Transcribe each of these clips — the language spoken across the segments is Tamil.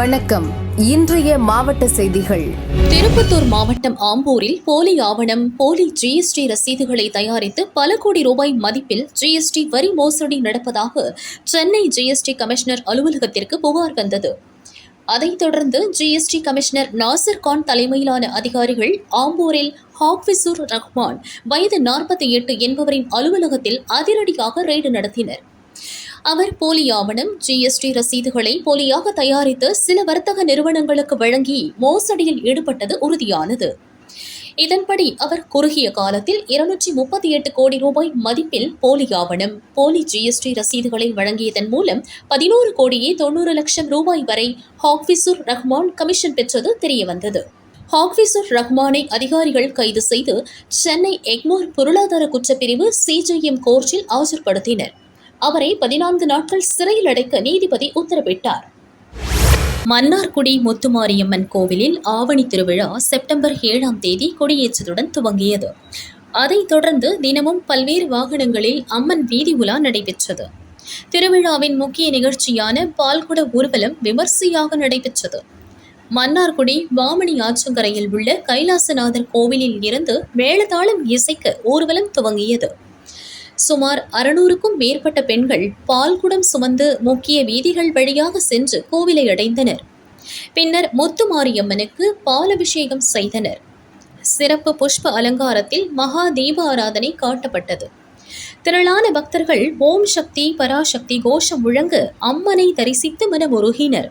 வணக்கம். இன்றைய மாவட்ட செய்திகள். திருப்பத்தூர் மாவட்டம் ஆம்பூரில் போலி ஆவணம் போலி ஜிஎஸ்டி ரசீதுகளை தயாரித்து பல கோடி ரூபாய் மதிப்பில் ஜிஎஸ்டி வரி மோசடி நடப்பதாக சென்னை ஜிஎஸ்டி கமிஷனர் அலுவலகத்திற்கு புகார் வந்தது. அதைத் தொடர்ந்து ஜிஎஸ்டி கமிஷனர் நாசர் கான் தலைமையிலான அதிகாரிகள் ஆம்பூரில் ஹாஃபிசூர் ரஹ்மான் வயது நாற்பத்தி எட்டு என்பவரின் அலுவலகத்தில் அதிரடியாக ரெய்டு நடத்தினர். அவர் போலி ஆவணம் ஜிஎஸ்டி ரசீதுகளை போலியாக தயாரித்து சில வர்த்தக நிறுவனங்களுக்கு வழங்கி மோசடியில் ஈடுபட்டது உறுதியானது. இதன்படி அவர் குறுகிய காலத்தில் இருநூற்றி முப்பத்தி எட்டு கோடி ரூபாய் மதிப்பில் போலி ஆவணம் போலி ஜிஎஸ்டி ரசீதுகளை வழங்கியதன் மூலம் பதினோரு கோடியே தொண்ணூறு லட்சம் ரூபாய் வரை ஹாக்ஃபிசுர் ரஹ்மான் கமிஷன் பெற்றது தெரியவந்தது. ஹாக்ஃபிசுர் ரஹ்மானை அதிகாரிகள் கைது செய்து சென்னை எக்மோர் பொருளாதார குற்றப்பிரிவு சிஜிஎம் கோர்ட்டில் ஆஜர்படுத்தினர். அவரை பதினான்கு நாட்கள் சிறையில் அடைக்க நீதிபதி உத்தரவிட்டார். மன்னார்குடி முத்துமாரியம்மன் கோவிலில் ஆவணி திருவிழா செப்டம்பர் ஏழாம் தேதி கொடியேற்றத்துடன் துவங்கியது. அதைத் தொடர்ந்து தினமும் பல்வேறு வாகனங்களில் அம்மன் வீதி உலா நடைபெற்றது. திருவிழாவின் முக்கிய நிகழ்ச்சியான பால்குட ஊர்வலம் விமர்சையாக நடைபெற்றது. மன்னார்குடி வாமணி ஆற்றங்கரையில் உள்ள கைலாசநாதர் கோவிலில் இருந்து மேளதாளம் இசைக்க ஊர்வலம் துவங்கியது. சுமார் அறுநூறுக்கும் மேற்பட்ட பெண்கள் பால்குடம் சுமந்து முக்கிய வீதிகள் வழியாக சென்று கோவிலை அடைந்தனர். பின்னர் முத்துமாரியம்மனுக்கு பாலபிஷேகம் செய்தனர். சிறப்பு புஷ்ப அலங்காரத்தில் மகா தீப ஆராதனை காட்டப்பட்டது. திரளான பக்தர்கள் ஓம் சக்தி பராசக்தி கோஷம் முழங்க அம்மனை தரிசித்து மனமுருகினர்.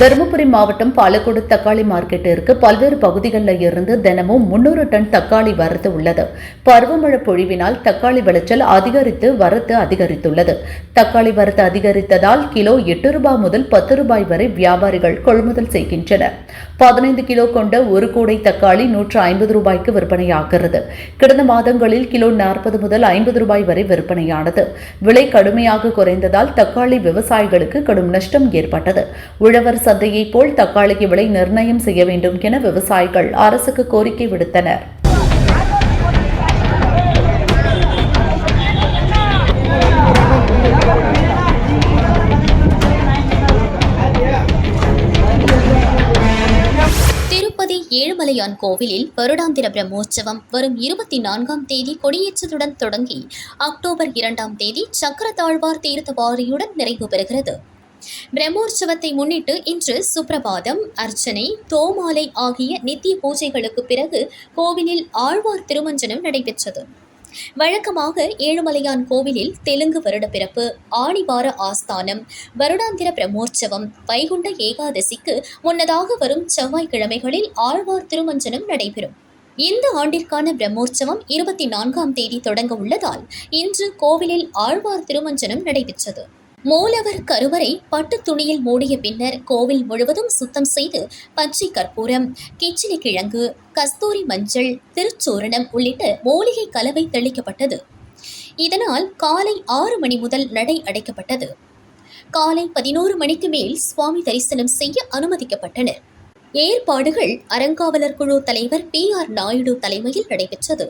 தருமபுரி மாவட்டம் பாலக்கோடு தக்காளி மார்க்கெட்டிற்கு பல்வேறு பகுதிகளில் இருந்து தினமும் முன்னூறு டன் தக்காளி வரத்து உள்ளது. பருவமழை பொழிவினால் தக்காளி விளைச்சல் அதிகரித்து வரத்து அதிகரித்துள்ளது. தக்காளி வரத்து அதிகரித்ததால் கிலோ எட்டு ரூபாய் முதல் பத்து ரூபாய் வரை வியாபாரிகள் கொள்முதல் செய்கின்றனர். பதினைந்து கிலோ கொண்ட ஒரு கூடை தக்காளி நூற்று ஐம்பது ரூபாய்க்கு விற்பனையாகிறது. கடந்த மாதங்களில் கிலோ நாற்பது முதல் ஐம்பது ரூபாய் வரை விற்பனையானது. விலை கடுமையாக குறைந்ததால் தக்காளி விவசாயிகளுக்கு கடும் நஷ்டம் ஏற்பட்டது. உழவர் சந்தையைப் போல் தக்காளிக்கு விலை நிர்ணயம் செய்ய வேண்டும் என விவசாயிகள் அரசுக்கு கோரிக்கை விடுத்தனர். திருப்பதி ஏழுமலையான் கோவிலில் வருடாந்திர பிரம்மோற்சவம் வரும் இருபத்தி நான்காம் தேதி கொடியேற்றத்துடன் தொடங்கி அக்டோபர் இரண்டாம் தேதி சக்கரத்தாழ்வார் தீர்த்தவாரியுடன் நிறைவு பெறுகிறது. பிரம்மோற்சவத்தை முன்னிட்டு இன்று சுப்பிரபாதம் அர்ச்சனை தோமாலை ஆகிய நித்திய பூஜைகளுக்கு பிறகு கோவிலில் ஆழ்வார் திருமஞ்சனம் நடைபெற்றது. வழக்கமாக ஏழுமலையான் கோவிலில் தெலுங்கு வருடப்பிறப்பு ஆணிவார ஆஸ்தானம் வருடாந்திர பிரம்மோற்சவம் வைகுண்ட ஏகாதசிக்கு முன்னதாக வரும் செவ்வாய்க்கிழமைகளில் ஆழ்வார் திருமஞ்சனம் நடைபெறும். இந்த ஆண்டிற்கான பிரம்மோற்சவம் இருபத்தி நான்காம் தேதி தொடங்க உள்ளதால் இன்று கோவிலில் ஆழ்வார் திருமஞ்சனம் நடைபெற்றது. மூலவர் கருவறை பட்டு துணியில் மூடிய பின்னர் கோவில் முழுவதும் சுத்தம் செய்து பச்சை கற்பூரம் கிச்சிலி கிழங்கு கஸ்தூரி மஞ்சள் திருச்சூரணம் உள்ளிட்ட மூலிகை கலவை தெளிக்கப்பட்டது. இதனால் காலை ஆறு மணி முதல் நடை அடைக்கப்பட்டது. காலை பதினோரு மணிக்கு மேல் சுவாமி தரிசனம் செய்ய அனுமதிக்கப்பட்டனர். ஏற்பாடுகள் அறங்காவலர் குழு தலைவர் பி ஆர் நாயுடு தலைமையில் நடைபெற்றது.